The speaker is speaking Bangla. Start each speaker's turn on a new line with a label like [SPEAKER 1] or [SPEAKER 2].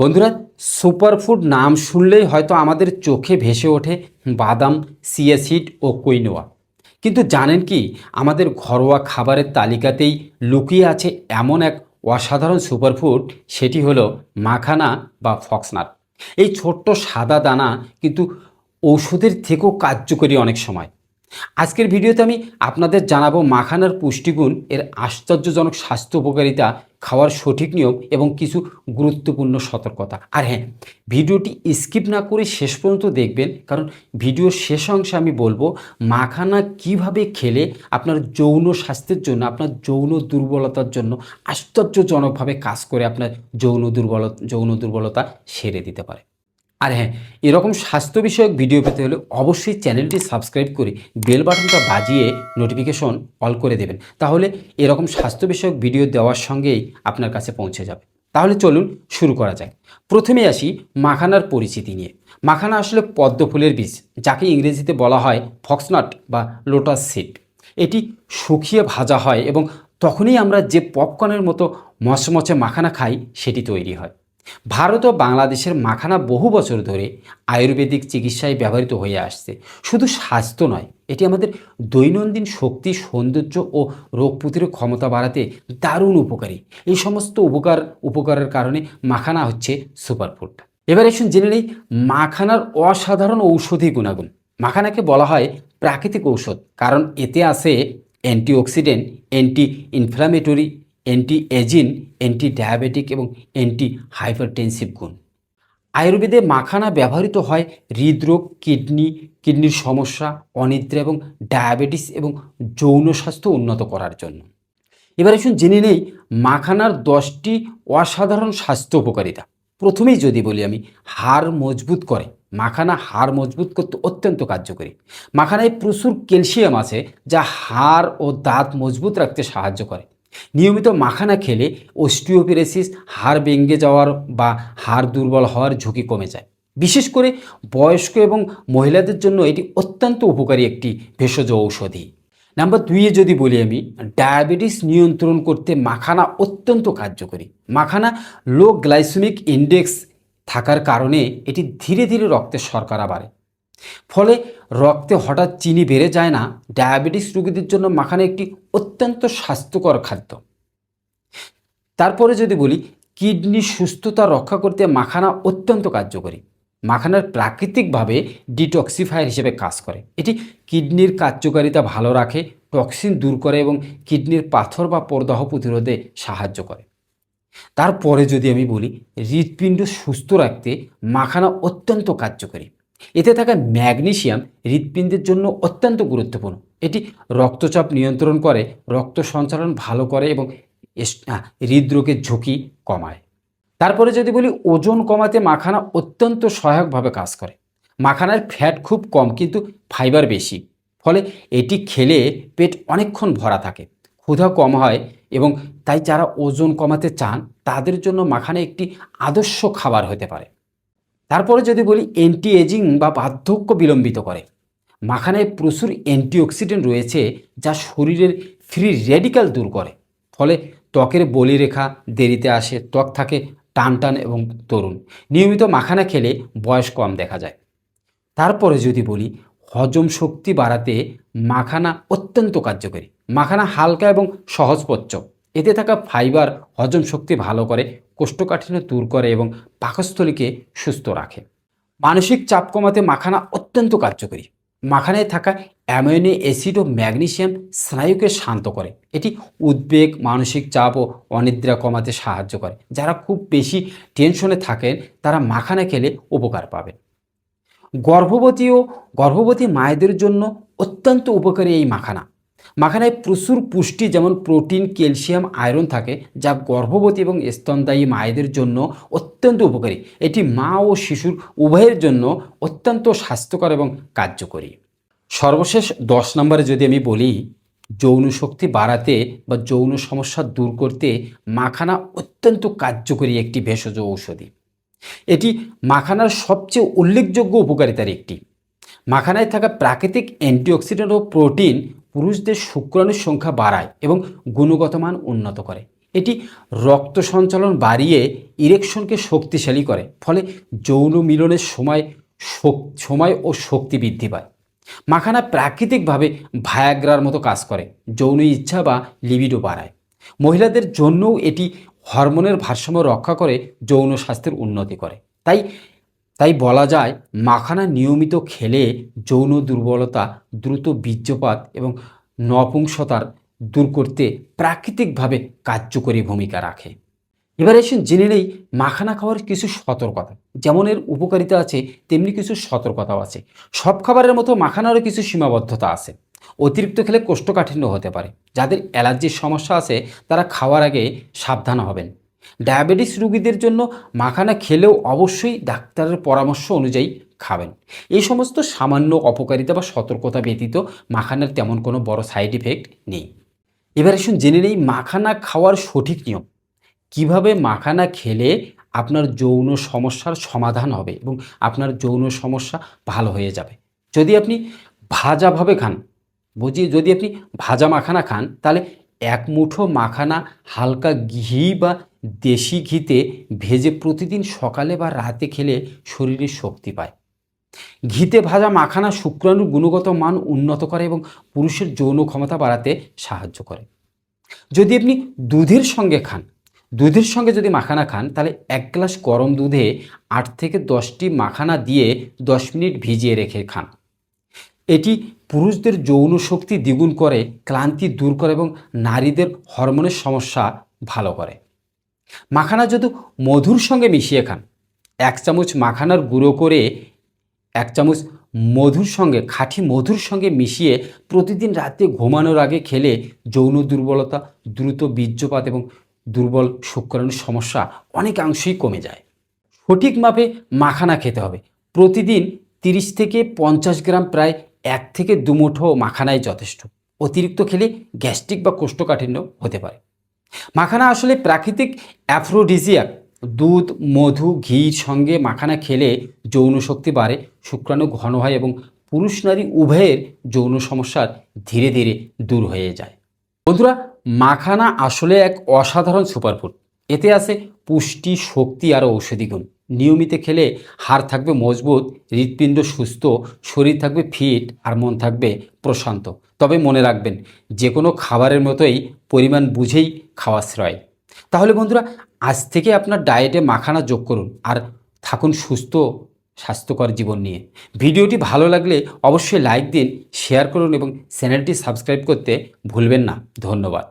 [SPEAKER 1] বন্ধুরা সুপারফুড নাম শুনলেই হয়তো আমাদের চোখে ভেসে ওঠে বাদাম সিয়াসিড ও কুইনোয়া কিন্তু জানেন কি, আমাদের ঘরোয়া খাবারের তালিকাতেই লুকিয়ে আছে এমন এক অসাধারণ সুপারফুড সেটি হলো মাখানা বা ফক্সনাট এই ছোট্ট সাদা দানা কিন্তু ঔষধের থেকেও কার্যকরী অনেক সময়। আজকের ভিডিওতে আমি আপনাদের জানাব মাখানার পুষ্টিগুণ, এর আশ্চর্যজনক স্বাস্থ্য উপকারিতা, খাওয়ার সঠিক নিয়ম এবং কিছু গুরুত্বপূর্ণ সতর্কতা। আর হ্যাঁ ভিডিওটি স্কিপ না করে শেষ পর্যন্ত দেখবেন, কারণ ভিডিওর শেষ অংশে আমি বলব মাখানা কীভাবে খেলে আপনার যৌন স্বাস্থ্যের জন্য, আপনার যৌন দুর্বলতার জন্য আশ্চর্যজনকভাবে কাজ করে আপনার যৌন দুর্বলতা যৌন দুর্বলতা সেরে দিতে পারে। আর হ্যাঁ এরকম স্বাস্থ্য বিষয়ক ভিডিও পেতে হলে অবশ্যই চ্যানেলটি সাবস্ক্রাইব করে বেল বাটনটা বাজিয়ে নোটিফিকেশন অল করে দেবেন। তাহলে এরকম স্বাস্থ্য বিষয়ক ভিডিও দেওয়ার সঙ্গেই আপনার কাছে পৌঁছে যাবে। তাহলে চলুন শুরু করা যাক। প্রথমে আসি মাখানার পরিচিতি নিয়ে। মাখানা আসলে পদ্ম ফুলের বীজ, যাকে ইংরেজিতে বলা হয় ফক্সনাট বা লোটাস সিড এটি শুকিয়ে ভাজা হয় এবং তখনই আমরা যে পপকর্নের মতো মচমচে মাখানা খাই, সেটি তৈরি হয়। ভারত ও বাংলাদেশের মাখানা বহু বছর ধরে আয়ুর্বেদিক চিকিৎসায় ব্যবহৃত হয়ে আসছে। শুধু স্বাস্থ্য নয়, এটি আমাদের দৈনন্দিন শক্তি, সৌন্দর্য ও রোগ প্রতিরোধ ক্ষমতা বাড়াতে দারুণ উপকারী। এই সমস্ত উপকার, উপকারের কারণে মাখানা হচ্ছে সুপারফুড এবার এসুন জেনে নেই মাখানার অসাধারণ ঔষধি গুণাগুণ। মাখানাকে বলা হয় প্রাকৃতিক ঔষধ, কারণ এতে আছে antioxidant anti inflammatory anti ageing anti diabetic এবং অ্যান্টি হাইপারটেনসিভ গুণ। আয়ুর্বেদে মাখানা ব্যবহৃত হয় হৃদরোগ, কিডনি, কিডনির সমস্যা, অনিদ্রা এবং ডায়াবেটিস এবং যৌন স্বাস্থ্য উন্নত করার জন্য। এবার আসুন জেনে নেই মাখানার দশটি অসাধারণ স্বাস্থ্য উপকারিতা। প্রথমেই যদি বলি আমি, হাড় মজবুত করে। মাখানা হাড় মজবুত করতে অত্যন্ত কার্যকরী। মাখানায় প্রচুর ক্যালসিয়াম আছে যা হাড় ও দাঁত মজবুত রাখতে সাহায্য করে। নিয়মিত মাখানা খেলে অস্টিওপেরেসিস, হাড় ভেঙে যাওয়ার বা হাড় দুর্বল হওয়ার ঝুঁকি কমে যায়। বিশেষ করে বয়স্ক এবং মহিলাদের জন্য এটি অত্যন্ত উপকারী একটি ভেষজ ঔষধি। নাম্বার দুইয়ে যদি বলি আমি, ডায়াবেটিস নিয়ন্ত্রণ করতে মাখানা অত্যন্ত কার্যকরী। মাখানা লো গ্লাইসেমিক ইন্ডেক্স থাকার কারণে এটি ধীরে ধীরে রক্তের শর্করা বাড়ে। ফলে রক্তে হঠাৎ চিনি বেড়ে যায় না, ডায়াবেটিস রোগীদের জন্য মাখানা একটি অত্যন্ত স্বাস্থ্যকর খাদ্য। তারপরে যদি বলি, কিডনি সুস্থতা রক্ষা করতে মাখানা অত্যন্ত কার্যকরী। মাখানার প্রাকৃতিকভাবে ডিটক্সিফায়ার হিসেবে কাজ করে। এটি কিডনির কার্যকারিতা ভালো রাখে, টক্সিন দূর করে এবং কিডনির পাথর বা প্রদাহ প্রতিরোধে সাহায্য করে। তারপরে যদি আমি বলি, হৃৎপিণ্ড সুস্থ রাখতে মাখানা অত্যন্ত কার্যকরী। এতে থাকা ম্যাগনেশিয়াম হৃৎপিণ্ডের জন্য অত্যন্ত গুরুত্বপূর্ণ। এটি রক্তচাপ নিয়ন্ত্রণ করে, রক্ত সঞ্চালন ভালো করে এবং হৃদরোগের ঝুঁকি কমায়। তারপরে যদি বলি ওজন কমাতে মাখানা অত্যন্ত সহায়কভাবে কাজ করে। মাখানার ফ্যাট খুব কম কিন্তু ফাইবার বেশি। ফলে এটি খেলে পেট অনেকক্ষণ ভরা থাকে, ক্ষুধা কম হয় এবং তাই যারা ওজন কমাতে চান তাদের জন্য মাখানা একটি আদর্শ খাবার হতে পারে। তারপরে যদি বলি অ্যান্টি এজিং বা বার্ধক্য বিলম্বিত করে। মাখানায় প্রচুর অ্যান্টিঅক্সিডেন্ট রয়েছে যা শরীরের ফ্রি রেডিক্যাল দূর করে। ফলে ত্বকের বলিরেখা দেরিতে আসে, ত্বক থাকে টান টান এবং তরুণ। নিয়মিত মাখানা খেলে বয়স কম দেখা যায়। তারপরে যদি বলি হজম শক্তি বাড়াতে মাখানা অত্যন্ত কার্যকরী। মাখানা হালকা এবং সহজপচ্য এতে থাকা ফাইবার হজম শক্তি ভালো করে, কোষ্ঠকাঠিন্য দূর করে এবং পাকস্থলীকে সুস্থ রাখে। মানসিক চাপ কমাতে মাখানা অত্যন্ত কার্যকরী। মাখানায় থাকা অ্যামিনো অ্যাসিড ও ম্যাগনেশিয়াম স্নায়ুকে শান্ত করে। এটি উদ্বেগ, মানসিক চাপ ও অনিদ্রা কমাতে সাহায্য করে। যারা খুব বেশি টেনশনে থাকেন, তারা মাখানা খেলে উপকার পাবে গর্ভবতী ও গর্ভবতী মায়েদের জন্য অত্যন্ত উপকারী এই মাখানা। মাখানায় প্রচুর পুষ্টি, যেমন প্রোটিন, ক্যালসিয়াম, আয়রন থাকে, যা গর্ভবতী এবং স্তনদায়ী মায়েদের জন্য অত্যন্ত উপকারী। এটি মা ও শিশুর উভয়ের জন্য অত্যন্ত স্বাস্থ্যকর এবং কার্যকরী। সর্বশেষ দশ নম্বরে যদি আমি বলি, যৌন শক্তি বাড়াতে বা যৌন সমস্যা দূর করতে মাখানা অত্যন্ত কার্যকরী একটি ভেষজ ঔষধি। এটি মাখানার সবচেয়ে উল্লেখযোগ্য উপকারিতার একটি। মাখানায় থাকা প্রাকৃতিক অ্যান্টিঅক্সিডেন্ট ও প্রোটিন পুরুষদের শুক্রাণুর সংখ্যা বাড়ায় এবং গুণগত মান উন্নত করে। এটি রক্ত সঞ্চালন বাড়িয়ে ইরেকশনকে শক্তিশালী করে, ফলে যৌন মিলনের সময় সময় ও শক্তি বৃদ্ধি পায়। মাখানা প্রাকৃতিকভাবে ভায়াগ্রার মতো কাজ করে, যৌন ইচ্ছা বা লিবিডো বাড়ায়। মহিলাদের জন্যও এটি হরমোনের ভারসাম্য রক্ষা করে যৌন স্বাস্থ্যের উন্নতি করে। তাই তাই বলা যায় মাখানা নিয়মিত খেলে যৌন দুর্বলতা দ্রুত বীর্যপাত এবং নপুংসতার দূর করতে প্রাকৃতিকভাবে কার্যকরী ভূমিকা রাখে। এবার এসে জেনে নেই মাখানা খাওয়ার কিছু সতর্কতা। যেমন এর উপকারিতা আছে, তেমনি কিছু সতর্কতাও আছে। সব খাবারের মতো মাখানারও কিছু সীমাবদ্ধতা আছে। অতিরিক্ত খেলে কোষ্ঠকাঠিন্য হতে পারে। যাদের অ্যালার্জির সমস্যা আছে, তারা খাওয়ার আগে সাবধান হবেন। ডায়াবেটিস রোগীদের জন্য মাখানা খেলেও অবশ্যই ডাক্তারের পরামর্শ অনুযায়ী খাবেন। এই সমস্ত সামান্য অপকারিতা বা সতর্কতা ব্যতীত মাখানার তেমন কোনো বড় সাইড ইফেক্ট নেই। এবার আসুন জেনে নেই মাখানা খাওয়ার সঠিক নিয়ম। কীভাবে মাখানা খেলে আপনার যৌন সমস্যার সমাধান হবে এবং আপনার যৌন সমস্যা ভালো হয়ে যাবে? যদি আপনি ভাজাভাবে খান, বুঝিয়ে যদি আপনি ভাজা মাখানা খান, তাহলে এক মুঠো মাখানা হালকা ঘি বা দেশি ঘিতে ভেজে প্রতিদিন সকালে বা রাতে খেলে শরীরে শক্তি পায়। ঘিতে ভাজা মাখানা শুক্রাণুর গুণগত মান উন্নত করে এবং পুরুষের যৌন ক্ষমতা বাড়াতে সাহায্য করে। যদি আপনি দুধের সঙ্গে খান, দুধের সঙ্গে যদি মাখানা খান, তাহলে এক গ্লাস গরম দুধে আট থেকে দশটি মাখানা দিয়ে দশ মিনিট ভিজিয়ে রেখে খান। এটি পুরুষদের যৌন শক্তি দ্বিগুণ করে, ক্লান্তি দূর করে এবং নারীদের হরমোনের সমস্যা ভালো করে। মাখানা যদি মধুর সঙ্গে মিশিয়ে খান, এক চামচ মাখানার গুঁড়ো করে এক চামচ মধুর সঙ্গে, খাঁটি মধুর সঙ্গে মিশিয়ে প্রতিদিন রাতে ঘুমানোর আগে খেলে যৌন দুর্বলতা, দ্রুত বীর্যপাত এবং দুর্বল শুক্রাণুর সমস্যা অনেকাংশেই কমে যায়। সঠিক মাপে মাখানা খেতে হবে। প্রতিদিন তিরিশ থেকে পঞ্চাশ গ্রাম প্রায় এক থেকে দু মুঠো মাখানাই যথেষ্ট। অতিরিক্ত খেলে গ্যাস্ট্রিক বা কোষ্ঠকাঠিন্য হতে পারে। মাখানা আসলে প্রাকৃতিক অ্যাফ্রোডিজিয়াক। দুধ, মধু ঘির সঙ্গে মাখানা খেলে যৌন শক্তি বাড়ে, শুক্রাণু ঘন হয় এবং পুরুষ নারী উভয়ের যৌন সমস্যার ধীরে ধীরে দূর হয়ে যায়। বন্ধুরা, মাখানা আসলে এক অসাধারণ সুপারফুড। এতে আছে পুষ্টি, শক্তি আর ঔষধি গুণ। নিয়মিত খেলে হাড় থাকবে মজবুত, হৃৎপিণ্ড সুস্থ, শরীর থাকবে ফিট আর মন থাকবে প্রশান্ত। তবে মনে রাখবেন যে কোনো খাবারের মতোই পরিমাণ বুঝেই খাওয়া শ্রয় তাহলে বন্ধুরা, আজ থেকে আপনার ডায়েটে মাখানা যোগ করুন আর থাকুন সুস্থ, স্বাস্থ্যকর জীবন নিয়ে। ভিডিওটি ভালো লাগলে অবশ্যই লাইক দিন, শেয়ার করুন এবং চ্যানেলটি সাবস্ক্রাইব করতে ভুলবেন না। ধন্যবাদ।